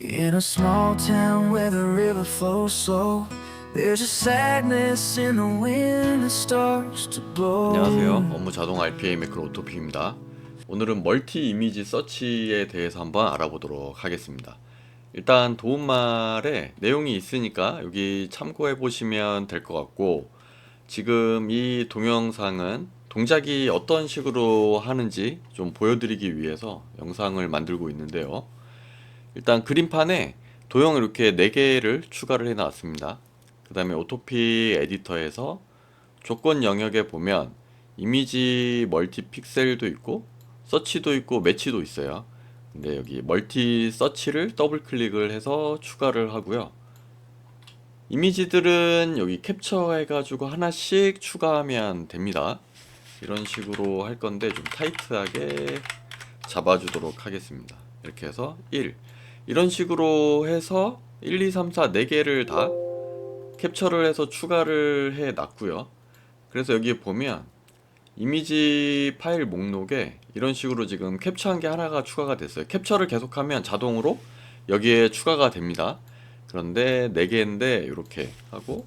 In a small town where the river flows slow, there's a sadness in the wind that starts to blow. 안녕하세요. 업무 자동 RPA 매크로 오토피입니다. 오늘은 멀티 이미지 서치에 대해서 한번 알아보도록 하겠습니다. 일단 도움말에 내용이 있으니까 여기 참고해 보시면 될 것 같고 지금 이 동영상은 동작이 어떤 식으로 하는지 좀 보여드리기 위해서 영상을 만들고 있는데요. 일단 그림판에 도형 이렇게 4개를 추가를 해 놨습니다. 그 다음에 오토피 에디터에서 조건 영역에 보면 이미지 멀티 픽셀도 있고 서치도 있고 매치도 있어요. 근데 여기 멀티 서치를 더블 클릭을 해서 추가를 하고요. 이미지들은 여기 캡처해 가지고 하나씩 추가하면 됩니다. 이런 식으로 할 건데 좀 타이트하게 잡아주도록 하겠습니다. 이렇게 해서 1 이런 식으로 해서 1, 2, 3, 4 4개를 다 캡처를 해서 추가를 해 놨고요. 그래서 여기 보면 이미지 파일 목록에 이런 식으로 지금 캡처한 게 하나가 추가가 됐어요. 캡처를 계속하면 자동으로 여기에 추가가 됩니다. 그런데 4개인데 이렇게 하고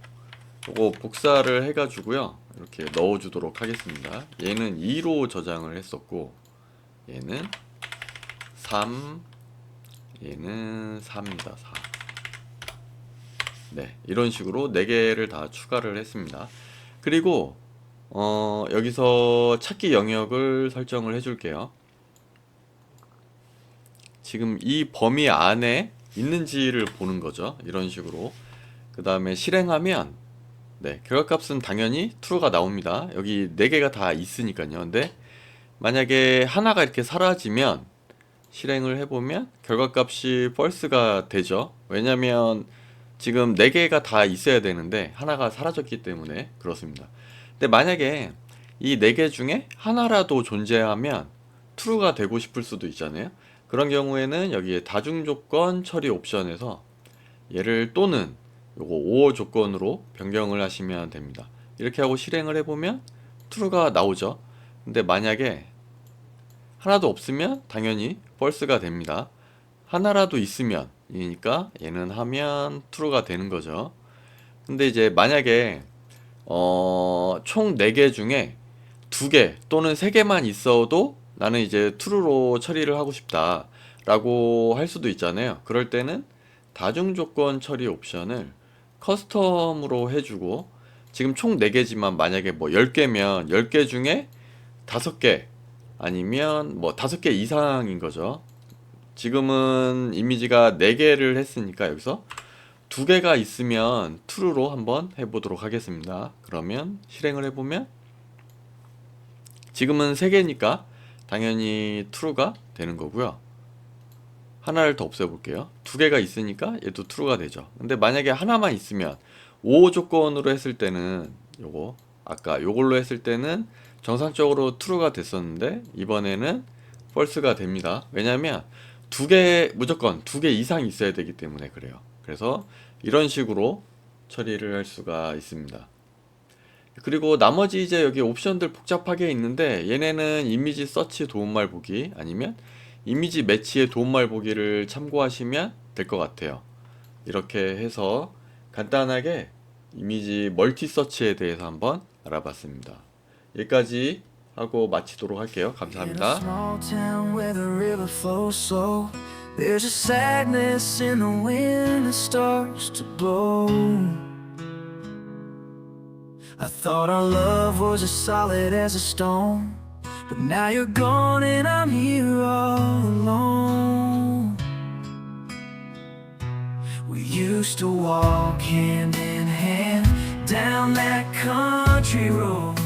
요거 복사를 해가지고요. 이렇게 넣어주도록 하겠습니다. 얘는 2로 저장을 했었고 얘는 3 얘는 4입니다. 4 네, 이런 식으로 4개를 다 추가를 했습니다. 그리고 어, 여기서 찾기 영역을 설정을 해 줄게요. 지금 이 범위 안에 있는지를 보는 거죠. 이런 식으로. 그 다음에 실행하면, 네, 결과값은 당연히 true가 나옵니다. 여기 4개가 다 있으니까요. 근데 만약에 하나가 이렇게 사라지면 실행을 해보면 결과값이 false가 되죠. 왜냐면 지금 4개가 다 있어야 되는데 하나가 사라졌기 때문에 그렇습니다. 근데 만약에 이 4개 중에 하나라도 존재하면 true가 되고 싶을 수도 있잖아요. 그런 경우에는 여기에 다중 조건 처리 옵션에서 얘를 또는 요거 5호 조건으로 변경을 하시면 됩니다. 이렇게 하고 실행을 해보면 true가 나오죠. 근데 만약에 하나도 없으면 당연히 false가 됩니다. 하나라도 있으면 이니까 얘는 하면 true가 되는 거죠. 근데 이제 만약에 어, 총 4개 중에 2개 또는 3개만 있어도 나는 이제 true로 처리를 하고 싶다 라고 할 수도 있잖아요. 그럴 때는 다중 조건 처리 옵션을 커스텀으로 해주고 지금 총 4개지만 만약에 뭐 10개면 10개 중에 5개 아니면 뭐 5개 이상인 거죠. 지금은 이미지가 4개를 했으니까 여기서 두 개가 있으면 true로 한번 해보도록 하겠습니다. 그러면 실행을 해보면 지금은 세 개니까 당연히 true가 되는 거고요. 하나를 더 없애볼게요. 두 개가 있으니까 얘도 true가 되죠. 근데 만약에 하나만 있으면 5 조건으로 했을 때는 요거 아까 요걸로 했을 때는 정상적으로 true가 됐었는데 이번에는 false가 됩니다. 왜냐면 두 개 무조건 두 개 이상 있어야 되기 때문에 그래요. 그래서 이런 식으로 처리를 할 수가 있습니다. 그리고 나머지 이제 여기 옵션들 복잡하게 있는데 얘네는 이미지 서치 도움말 보기 아니면 이미지 매치의 도움말 보기를 참고하시면 될 것 같아요. 이렇게 해서 간단하게 이미지 멀티 서치에 대해서 한번 알아봤습니다. 여기까지 하고 마치도록 할게요. In a 감사합니다. small town where the river flows slow, there's a sadness in the wind that starts to blow. I thought our love was as solid as a stone, but now you're gone and I'm here all alone. We used to walk hand in hand down that country road.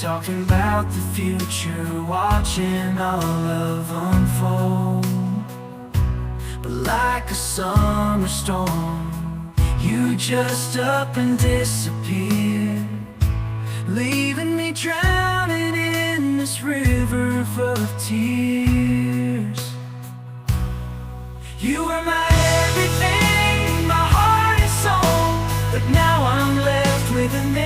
Talking about the future, watching our love unfold. But like a summer storm, you just up and disappeared, leaving me drowning in this river of tears. You were my everything, my heart and soul, but now I'm left with an